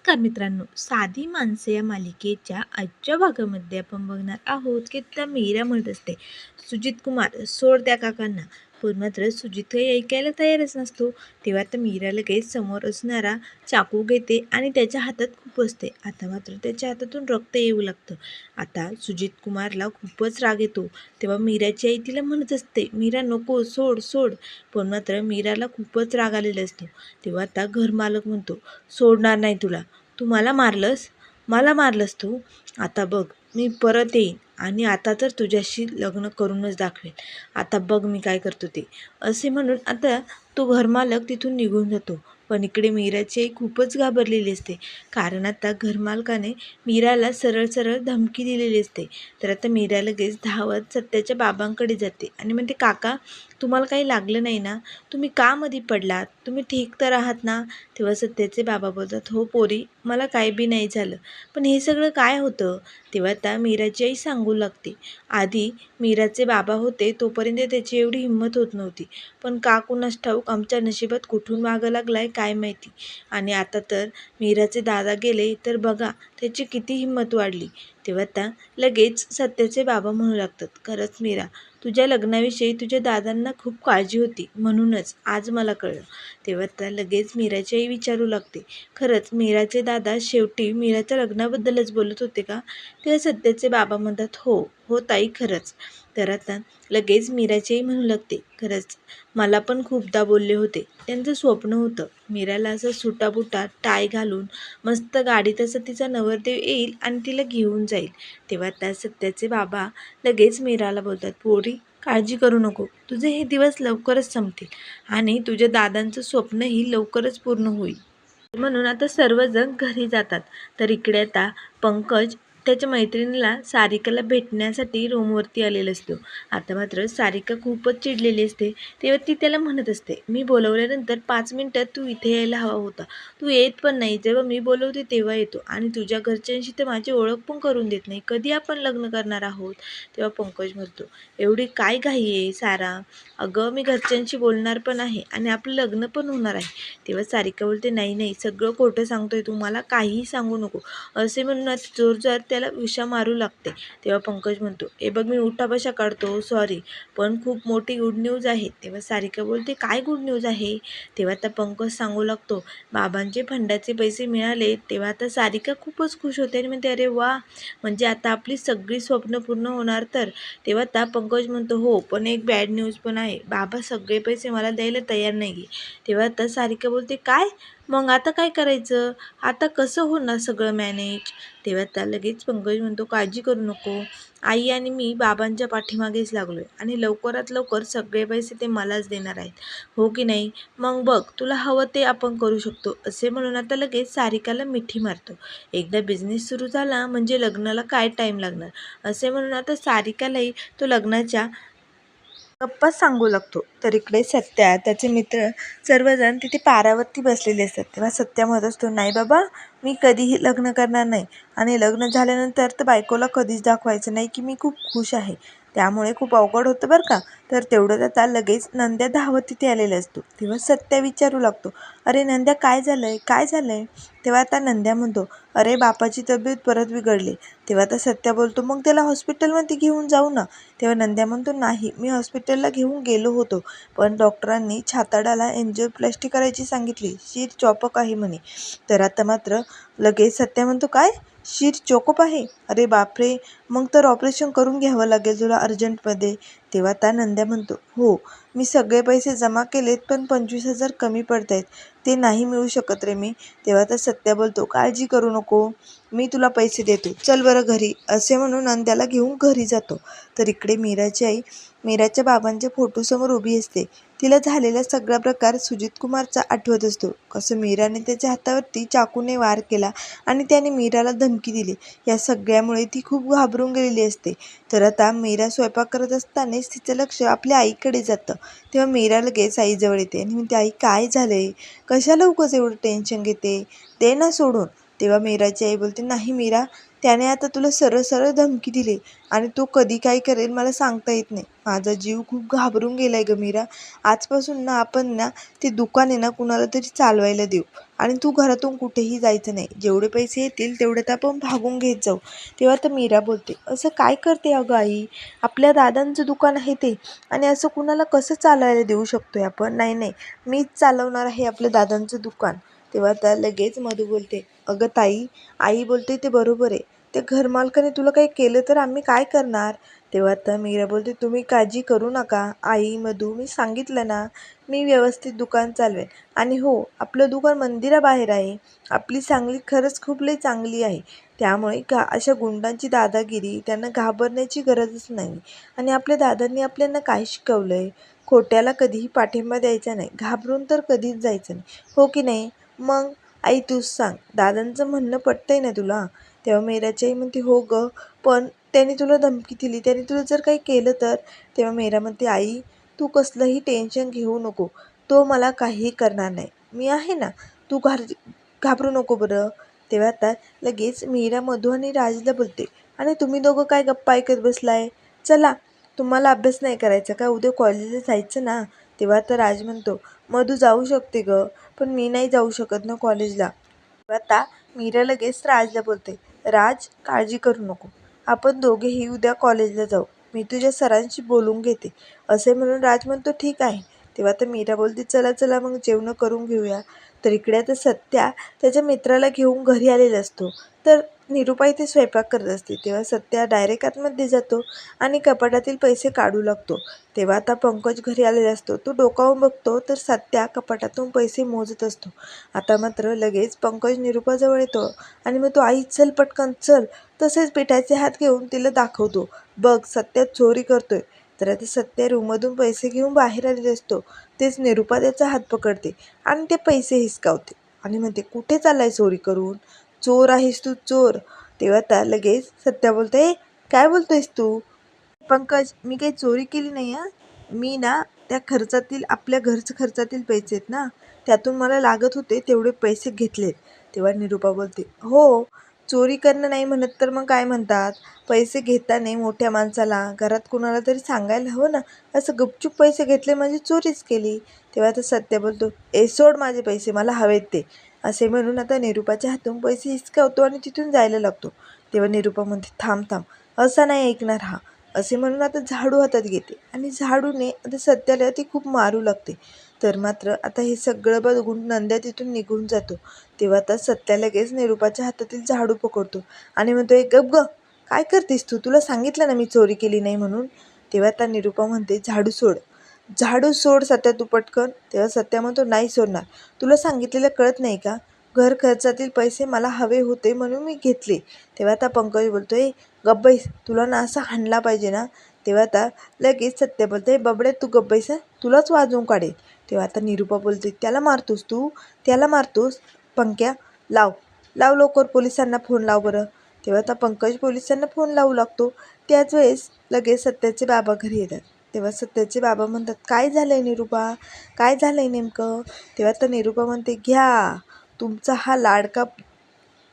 नमस्कार मित्रांनो. साधी माणसं या मालिकेच्या आजच्या भागामध्ये आपण बघणार आहोत की त्या मीरा म्हणत असते सुजित कुमार सोड त्या काकांना पण मात्र सुजित काही ऐकायला तयारच नसतो. तेव्हा तर मीरा लगेच समोर असणारा चाकू घेते आणि त्याच्या हातात खूप असते आता मात्र त्याच्या हातातून रक्त येऊ लागतं. आता सुजित कुमारला खूपच राग येतो. तेव्हा मीराची आई तिला म्हणत असते मीरा नको सोड सोड. पण मात्र मीराला खूपच राग आलेला असतो. तेव्हा आता घरमालक म्हणतो सोडणार नाही तुला. तू मला मारलंस? मला मारलंस तू? आता बघ मी परत येईन आणि आता तर तुझ्याशी लग्न करूनच दाखवेन. आता बघ मी काय करतो ते. असे म्हणून आता तो घरमालक तिथून निघून जातो. पण इकडे मीराची आई खूपच घाबरलेली असते. कारण आता घरमालकाने मीराला सरळ सरळ धमकी दिलेली असते. तर आता मीरा लगेच धावत सत्याच्या बाबांकडे जाते आणि म्हणते काका तुम्हाला काही लागलं नाही ना? तुम्ही का मध्ये पडलात? तुम्ही ठीक तर आहात ना? तेव्हा सत्याचे बाबा बोलतात हो पोरी मला काय बी नाही झालं. पण हे सगळं काय होतं? तेव्हा आता मीराची आई सांगू लागते. आधी मीराचे बाबा होते तोपर्यंत त्याची एवढी हिंमत होत नव्हती. पण का कुणास ठाऊक आमच्या नशिबात कुठून मागं लागलाय काय माहिती? आणि आता तर मीराचे दादा गेले तर बघा त्याची किती हिंमत वाढली. तेव्हा आता लगेच सत्याचे बाबा म्हणू लागतात खरंच मीरा तुझ्या लग्नाविषयी तुझ्या दादांना खूप काळजी होती म्हणूनच आज मला कळलं. तेव्हा त्या लगेच मीराची आई विचारू लागते. खरंच मीराचे दादा शेवटी मीराच्या लग्नाबद्दलच बोलत होते का? तेव्हा सध्याचे बाबा म्हणतात हो हो ताई खरंच. तर आता लगेच मीराचीही म्हणू लागते खरंच मला पण खूपदा बोलले होते. त्यांचं स्वप्न होतं. मीराला असं सुटाबुटा टाय घालून मस्त गाडीत असं तिचा नवरदेव येईल आणि तिला घेऊन जाईल. तेव्हा त्या सत्याचे बाबा लगेच मीराला बोलतात पोरी काळजी करू नको. तुझे हे दिवस लवकरच संपतील आणि तुझ्या दादांचं स्वप्नही लवकरच पूर्ण होईल. म्हणून आता सर्वजण घरी जातात. तर इकडे आता पंकज त्याच्या मैत्रिणीला सारिकाला भेटण्यासाठी रूमवरती आलेला असतो. आता मात्र सारिका खूपच चिडलेली असते. तेव्हा ती त्याला म्हणत असते मी बोलवल्यानंतर पाच मिनटात तू इथे यायला हवा होता. तू येत पण नाही. जेव्हा मी बोलवते तेव्हा येतो. आणि तुझ्या घरच्यांशी तर माझी ओळख पण करून देत नाही. कधी आपण लग्न करणार आहोत? तेव्हा पंकज म्हणतो एवढी काय घाई आहे सारा? अगं मी घरच्यांशी बोलणार पण आहे आणि आपलं लग्न पण होणार आहे. तेव्हा सारिका बोलते नाही नाही. सगळं खोटं सांगतोय तू. मला काहीही सांगू नको. असे म्हणून जोरजोर त्याला विषा मारू लागते. तेव्हा पंकज म्हणतो ए बघ मी उठाबशा काढतो सॉरी पण खूप मोठी गुड न्यूज आहे. तेव्हा सारिका बोलते काय गुड न्यूज आहे? तेव्हा आता पंकज सांगू लागतो बाबांचे फंडाचे पैसे मिळाले. तेव्हा आता सारिका खूपच खुश होते आणि म्हणते अरे वा म्हणजे आता आपली सगळी स्वप्न पूर्ण होणार तर? तेव्हा आता पंकज म्हणतो हो पण एक बॅड न्यूज पण आहे. बाबा सगळे पैसे मला द्यायला तयार नाही तेव्हा आता सारिका बोलते काय? मग आता काय करायचं? आता कसं होणार सगळं मॅनेज तेव्हा त्या लगेच पंकज म्हणतो काळजी करू नको. आई आणि मी बाबांच्या पाठीमागेच लागलो आहे आणि लवकरात लवकर सगळे पैसे ते मलाच देणार आहेत. हो की नाही? मग बघ तुला हवं ते आपण करू शकतो. असे म्हणून आता लगेच सारिकाला मिठी मारतो. एकदा बिझनेस सुरू झाला म्हणजे लग्नाला काय टाईम लागणार? असे म्हणून आता सारिकालाही तो लग्नाच्या गप्पा सांगू लागतो. तर इकडे सत्या त्याचे मित्र सर्वजण तिथे पारावरती बसलेले असतात. तेव्हा सत्या म्हणत असतो नाही बाबा मी कधीही लग्न करणार नाही. आणि लग्न झाल्यानंतर तर बायकोला कधीच दाखवायचं नाही की मी खूप खुश आहे. त्यामुळे खूप अवघड होतं बरं का. तर तेवढं आता लगेच नंद्या धावत तिथे आलेला असतो. तेव्हा सत्या विचारू लागतो अरे नंद्या काय झालं आहे काय झालं आहे तेव्हा आता नंद्या म्हणतो अरे बापाची तब्येत परत बिघडली. तेव्हा आता सत्या बोलतो मग त्याला हॉस्पिटलमध्ये घेऊन जाऊ ना. तेव्हा नंद्या म्हणतो नाही मी हॉस्पिटलला घेऊन गेलो होतो पण डॉक्टरांनी छाताडाला एन्जिओप्लास्टी करायची सांगितली. शीर चॉपक आहे म्हणे. तर आता मात्र लगेच सत्या म्हणतो काय? शीर चोकप आहे? अरे बापरे! मग तर ऑपरेशन करून घ्यावं लागेल तुला अर्जंटमध्ये. तेव्हा त्या नंद्या म्हणतो हो मी सगळे पैसे जमा केलेत पण पंचवीस हजार कमी पडतायत. ते नाही मिळू शकत रे मी. तेव्हा तर सत्या बोलतो काळजी करू नको मी तुला पैसे देतो. चल बरं घरी. असे म्हणून नंद्याला घेऊन घरी जातो. तर इकडे मीराची आई मीराच्या बाबांच्या फोटोसमोर उभी असते. तिला झालेला सगळा प्रकार सुजित कुमारचा आठवत असतो. कसं मीराने त्याच्या हातावरती चाकूने वार केला आणि त्याने मीराला धमकी दिली. या सगळ्यामुळे ती खूप घाबरून गेलेली असते. तर आता मीरा स्वयंपाक करत असतानाच तिचं लक्ष आपल्या आईकडे जातं. तेव्हा मीरा लगेच आईजवळ येते आणि म्हणते आई काय झालंय? कशाला उगाच एवढं टेन्शन घेते? दे ना सोडून. तेव्हा मीराची आई बोलते नाही मीरा त्याने आता तुला सरळ सरळ धमकी दिली आणि तो कधी काय करेल मला सांगता येत नाही. माझा जीव खूप घाबरून गेलाय ग मीरा. आजपासून ना आपण ना ते दुकान आहे ना कुणाला तरी चालवायला देऊ. आणि तू घरातून कुठेही जायचं नाही. जेवढे पैसे येतील तेवढ्यात आपण भागून घेत जाऊ. तेव्हा तर मीरा बोलते असं काय करते अगं आई? आपल्या दादांचं दुकान आहे ते. आणि असं कुणाला कसं चालवायला देऊ शकतोय आपण? नाही नाही. मीच चालवणार आहे आपल्या दादांचं दुकान. तेव्हा त्या लगेच मधू बोलते अगं ताई आई बोलते ते बरोबर आहे. त्या घरमालकाने तुला काही केलं तर आम्ही काय करणार? तेव्हा आता मीरा बोलते तुम्ही काळजी करू नका. आई मधू मी सांगितलं ना मी व्यवस्थित दुकान चालवेन. आणि हो आपलं दुकान मंदिराबाहेर आहे. आपली सांगली खरंच खूप लई चांगली आहे. त्यामुळे का अशा गुंडांची दादागिरी त्यांना घाबरण्याची गरजच नाही. आणि आपल्या दादांनी आपल्यांना काय शिकवलं आहे खोट्याला कधीही पाठिंबा द्यायचा नाही. घाबरून तर कधीच जायचं नाही. हो की नाही? मग? आई तूच सांग. दादांचं म्हणणं पटतं आहे ना तुला? तेव्हा मेराची आई म्हणते हो ग पण त्याने तुला धमकी दिली. त्याने तुला जर काही केलं तर? तेव्हा मेरा म्हणते आई तू कसलंही टेन्शन घेऊ नको. तो मला काहीही करणार नाही. मी आहे ना? तू घार घाबरू नको बरं. तेव्हा आता लगेच मीरा मधू आणि राजला बोलते आणि तुम्ही दोघं काय गप्पा ऐकत बसलाय? चला तुम्हाला अभ्यास नाही करायचा का? उद्या कॉलेजला जायचं ना? तेव्हा आता राज म्हणतो मधू जाऊ शकते ग. पण मी नाही जाऊ शकत ना कॉलेजला. आता मीरा लगेच राजला बोलते राज काळजी करू नको. आपण दोघेही उद्या कॉलेजला जाऊ. मी तुझ्या सरांशी बोलून घेते. असे म्हणून राज म्हणतो ठीक आहे. तेव्हा तर मीरा बोलते चला चला मग जेवणं करून घेऊया. तर इकडे आता सत्या त्याच्या मित्राला घेऊन घरी आलेला असतो. तर निरुपा इथे स्वयंपाक करत असते. तेव्हा सत्या डायरेक्ट आतमध्ये जातो आणि कपाटातील पैसे काढू लागतो. तेव्हा आता पंकज घरी आलेला असतो. तो डोकावून बघतो तर सत्या कपाटातून पैसे मोजत असतो. आता मात्र लगेच पंकज निरुपाजवळ येतो आणि मग तो आई चल पटकन चल. तसेच पिठाचे हात घेऊन तिला दाखवतो. बघ सत्या चोरी करतोय. तर आता सत्या रूममधून पैसे घेऊन बाहेर आलेले असतो. तेच निरुपा त्याचा हात पकडते आणि ते पैसे हिसकावते आणि म्हणते कुठे चाललाय चोरी करून? चोर आहेस तू चोर. तेव्हा त्या लगेच सत्या बोलते "ए, काय बोलतोयस तू? पंकज मी काही चोरी केली नाही हां. मी ना त्या खर्चातील आपल्या घरचं खर्चातील पैसे आहेत ना त्यातून मला लागत होते तेवढे पैसे घेतलेत. तेव्हा निरुपा बोलते हो चोरी करणं नाही म्हणत तर मग काय म्हणतात? पैसे घेता नाही मोठ्या माणसाला. घरात कुणाला तरी सांगायला हवं ना? असं गपचूप पैसे घेतले म्हणजे चोरीच केली. तेव्हा तर सत्य बोलतो ए सोड माझे पैसे मला हवेत ते. असे म्हणून आता निरुपाच्या हातून पैसे हिसकावतो आणि तिथून जायला लागतो. तेव्हा निरुपा म्हणते थांब थांब असा नाही ऐकणार हा. असे म्हणून आता झाडू हातात घेते आणि झाडूने आता सत्याला ती खूप मारू लागते. तर मात्र आता हे सगळं बघून नंद्या तिथून निघून जातो. तेव्हा आता सत्या लगेच निरुपाच्या हातातील झाडू पकडतो आणि म्हणतो एक गप ग काय करतेस तू? तुला सांगितलं ना मी चोरी केली नाही म्हणून? तेव्हा आता निरुपा म्हणते झाडू सोड. झाडू सोड सत्या तू पटकन तेव्हा सत्या म्हणतो नाही सोडणार. तुला सांगितलेलं कळत नाही का? घर खर्चातील पैसे मला हवे होते म्हणून मी घेतले. तेव्हा आता पंकज बोलतो ए गब्बैस तुला ना असं हाणला पाहिजे ना? तेव्हा आता लगेच सत्य बोलते बबडे तू गब्बैस तुलाच वाजवून काढेल. तेव्हा आता निरुपा बोलते त्याला मारतोस तू? त्याला मारतोस? पंक्या लाव. लाव लवकर पोलिसांना फोन लाव बरं. तेव्हा आता पंकज पोलिसांना फोन लावू लागतो. त्याच वेळेस लगेच सत्याचे बाबा घरी येतात. तेव्हा सत्याचे बाबा म्हणतात काय झालं आहे निरुपा? काय झालं आहे नेमकं? तेव्हा तर निरुपा म्हणते घ्या तुमचा हा लाडका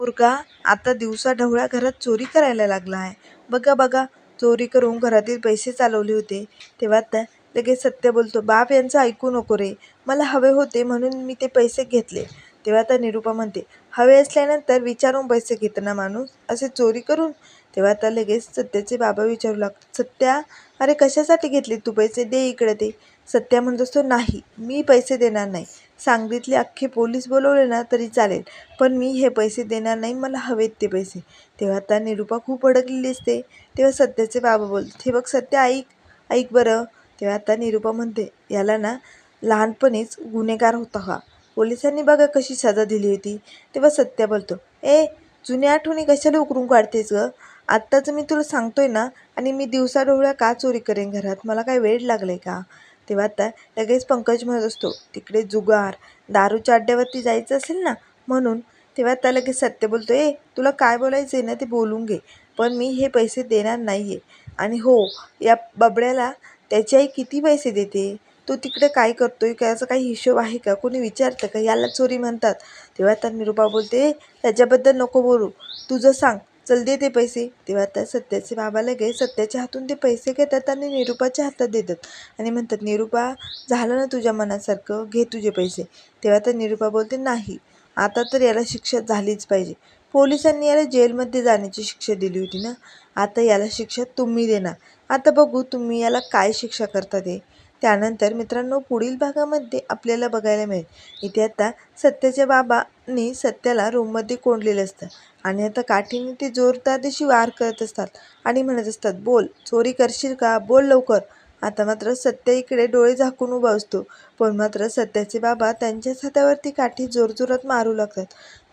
मुलगा आता दिवसा ढवळ्या घरात चोरी करायला लागला आहे. बघा बघा चोरी करून घरातील पैसे चालवले होते. तेव्हा त्या लगेच सत्य बोलतो बाप यांचं ऐकू नको रे. मला हवे होते म्हणून मी ते पैसे घेतले. तेव्हा त्या निरुपा म्हणते हवे असल्यानंतर विचारून पैसे घेतं ना माणूस. असे चोरी करून तेव्हा आता लगेच सत्याचे बाबा विचारू लागतात सत्या अरे कशासाठी घेतले तू पैसे? दे इकडे ते. सत्या म्हणत असतो नाही मी पैसे देणार नाही. सांगलीतले अख्खे पोलीस बोलवले ना तरी चालेल पण मी हे पैसे देणार नाही मला हवेत ते पैसे. तेव्हा आता निरुपा खूप अडकलेली असते तेव्हा सत्याचे बाबा बोलतात हे बघ सत्य ऐक ऐक बरं. तेव्हा आता निरुपा म्हणते याला ना लहानपणीच गुन्हेगार होता हा. पोलिसांनी बघा कशी सजा दिली होती. तेव्हा सत्या बोलतो ए जुन्या आठवणी कशाला उकरून काढतेस गं? आत्ताच मी तुला सांगतो आहे ना आणि मी दिवसाढवळ्या का चोरी करेन घरात? मला काय वेळ आहे का? तेव्हा आता लगेच पंकज म्हणत असतो तिकडे जुगार दारूच्या अड्ड्यावरती जायचं असेल ना म्हणून? तेव्हा त्या लगेच सत्य बोलतो ए तुला काय बोलायचं आहे ना ते बोलून घे पण मी हे पैसे देणार नाही आहे आणि हो या बबड्याला त्याची आई किती पैसे देते? तो तिकडे काय करतो काय त्याचा काही हिशोब आहे का? कोणी विचारतं का? याला चोरी म्हणतात. तेव्हा तर निरुपा बोलते त्याच्याबद्दल नको बोलू. तुझं सांग चल दे ते पैसे. तेव्हा त्या सत्याचे बाबा लगेच सत्याच्या हातून ते पैसे घेतात आणि निरुपाच्या हातात देतात. आणि म्हणतात निरुपा झालं ना तुझ्या मनासारखं? घे तुझे पैसे. तेव्हा तर निरुपा बोलते नाही. आता तर याला शिक्षा झालीच पाहिजे. पोलिसांनी याला जेलमध्ये जाण्याची शिक्षा दिली होती ना? आता याला शिक्षा तुम्ही देणार. आता बघू तुम्ही याला काय शिक्षा करता ते. त्यानंतर मित्रांनो पुढील भागामध्ये आपल्याला बघायला मिळेल. इथे आता सत्याच्या बाबांनी सत्याला रूममध्ये कोंडलेलं असतं आणि आता काठीने ते जोरदार दिशी वार करत असतात आणि म्हणत असतात बोल चोरी करशील का? बोल लवकर. आता मात्र सत्य इकडे डोळे झाकून उभा असतो. पण मात्र सत्याचे बाबा त्यांच्याच हातावरती काठी जोरजोरात मारू लागतात.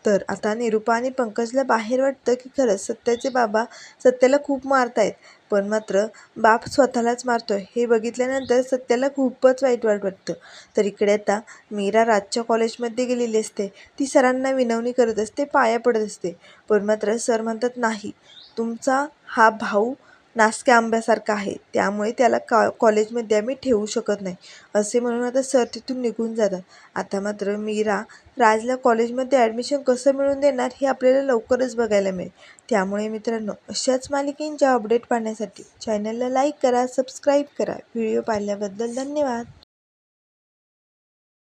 तर आता निरुपा आणि पंकजला बाहेर वाटतं की खरंच सत्याचे बाबा सत्याला खूप मारतायत. पण मात्र बाप स्वतःलाच मारतोय. हे बघितल्यानंतर सत्याला खूपच वाईट वाट वाटतं. तर इकडे आता मीरा राजच्या कॉलेजमध्ये गेलेली असते. ती सरांना विनवणी करत असते पाया पडत असते. पण मात्र सर म्हणतात नाही तुमचा हा भाऊ नासक्या आंब्यासारखा आहे. त्यामुळे त्याला का कॉलेजमध्ये आम्ही ठेवू शकत नाही. असे म्हणून आता सर तिथून निघून जातात. आता मात्र मीरा राजला कॉलेजमध्ये ॲडमिशन कसं मिळवून देणार हे आपल्याला लवकरच बघायला मिळेल. त्यामुळे मित्रांनो अशाच मालिकेंच्या अपडेट पाहण्यासाठी चॅनलला लाईक करा सबस्क्राईब करा. व्हिडिओ पाहिल्याबद्दल धन्यवाद.